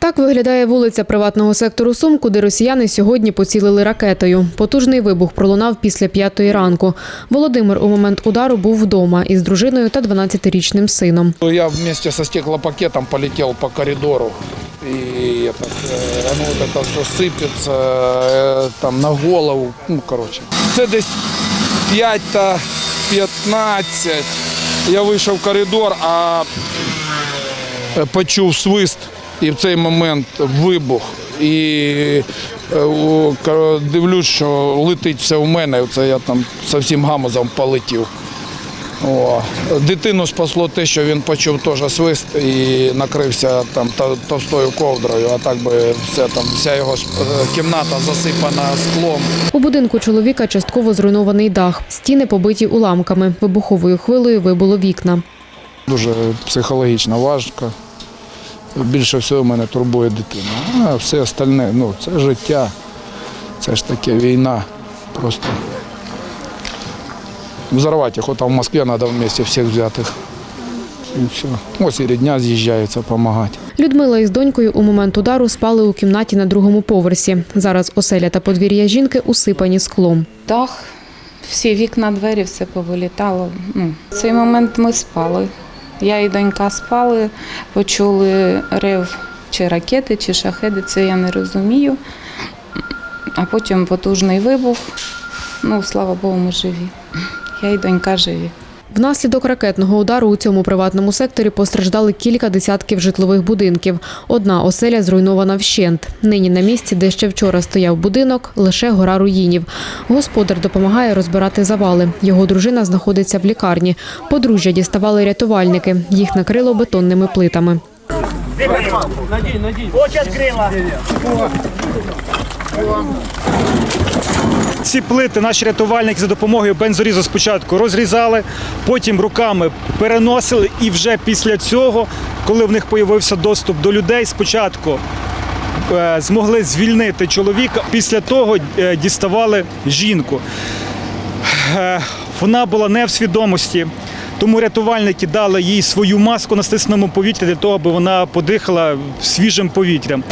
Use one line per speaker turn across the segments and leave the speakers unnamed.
Так виглядає вулиця приватного сектору Сум, куди росіяни сьогодні поцілили ракетою. Потужний вибух пролунав після п'ятої ранку. Володимир у момент удару був вдома із дружиною та 12-річним сином.
Я вместе со стеклопакетом полетел по коридору. И это, э, оно вот это все сыпется э, там на голову. Ну, короче. Це десь 5 та 15. Я вийшов в коридор, а е, почув свист. І в цей момент вибух. І е, дивлюсь, що летить все в мене. Це я там со всім гамузом полетів. О, дитину спасло те, що він почув теж свист і накрився там товстою ковдрою, а так би все там, вся його е, кімната засипана склом.
У будинку чоловіка частково зруйнований дах. Стіни побиті уламками. Вибуховою хвилею вибуло вікна.
Дуже психологічно важко. Більше всього мене турбує дитина. А все остальне, ну, це життя, це ж таке війна. Просто взорвати їх, там в Москві треба вместе всіх взяти. І все. Ось і рідня з'їжджаються допомагати.
Людмила із донькою у момент удару спали у кімнаті на другому поверсі. Зараз оселя та подвір'я жінки усипані склом.
Дах, всі вікна, двері, все повилітало. Ну, в цей момент ми спали. Я і донька спали, почули рев чи ракети, чи шахеди, це я не розумію. А потім потужний вибух. Ну, слава Богу, ми живі. Я і донька живі.
Внаслідок ракетного удару у цьому приватному секторі постраждали кілька десятків житлових будинків. Одна оселя зруйнована вщент. Нині на місці, де ще вчора стояв будинок, лише гора руїнів. Господар допомагає розбирати завали. Його дружина знаходиться в лікарні. Подружжя діставали рятувальники. Їх накрило бетонними плитами.
Очі відкрила. Ці плити наші рятувальники за допомогою бензорізу спочатку розрізали, потім руками переносили, і вже після цього, коли в них появився доступ до людей, спочатку е, змогли звільнити чоловіка. Після того е, діставали жінку. Е, Вона була не в свідомості. Тому рятувальники дали їй свою маску на стисненому повітрі для того, аби вона подихала свіжим повітрям.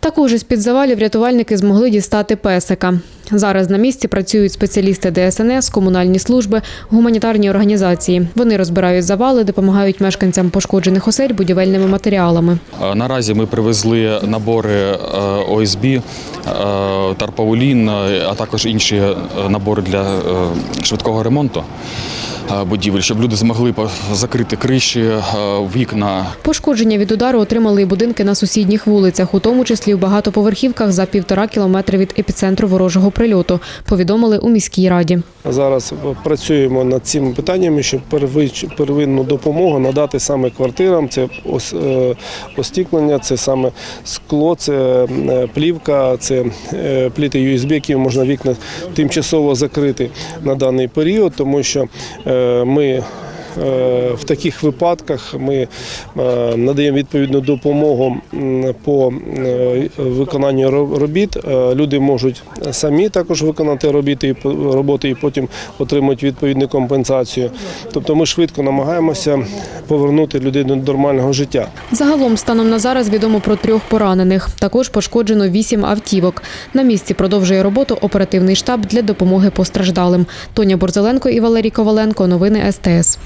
Також із під завалів рятувальники змогли дістати песика. Зараз на місці працюють спеціалісти ДСНС, комунальні служби, гуманітарні організації. Вони розбирають завали, допомагають мешканцям пошкоджених осель будівельними матеріалами.
Е, Наразі ми привезли набори е, ОСБ, е, Тарпаулін, а також інші набори для швидкого ремонту будівель, щоб люди змогли закрити криші, е, вікна.
Пошкодження від удару отримали і будинки на сусідніх вулицях, у тому числі в багатоповерхівках за півтора кілометри від епіцентру ворожого прильоту. Повідомили у міській раді.
Зараз працюємо над цими питаннями, щоб первич- первинну допомогу надати саме квартирам. Це ос- е, остіклення, це саме скло, це е, плівка, це е, пліти USB, які можна вікна тимчасово закрити на даний період, тому що е, ми. Е, В таких випадках ми е, надаємо відповідну допомогу по е, виконанню ро- робіт. Люди можуть самі також виконати робіти і роботи і потім отримують відповідну компенсацію. Тобто ми швидко намагаємося повернути людей до нормального життя.
Загалом станом на зараз відомо про трьох поранених. Також пошкоджено вісім автівок. На місці продовжує роботу оперативний штаб для допомоги постраждалим. Тоня Борзеленко і Валерій Коваленко. Новини СТС.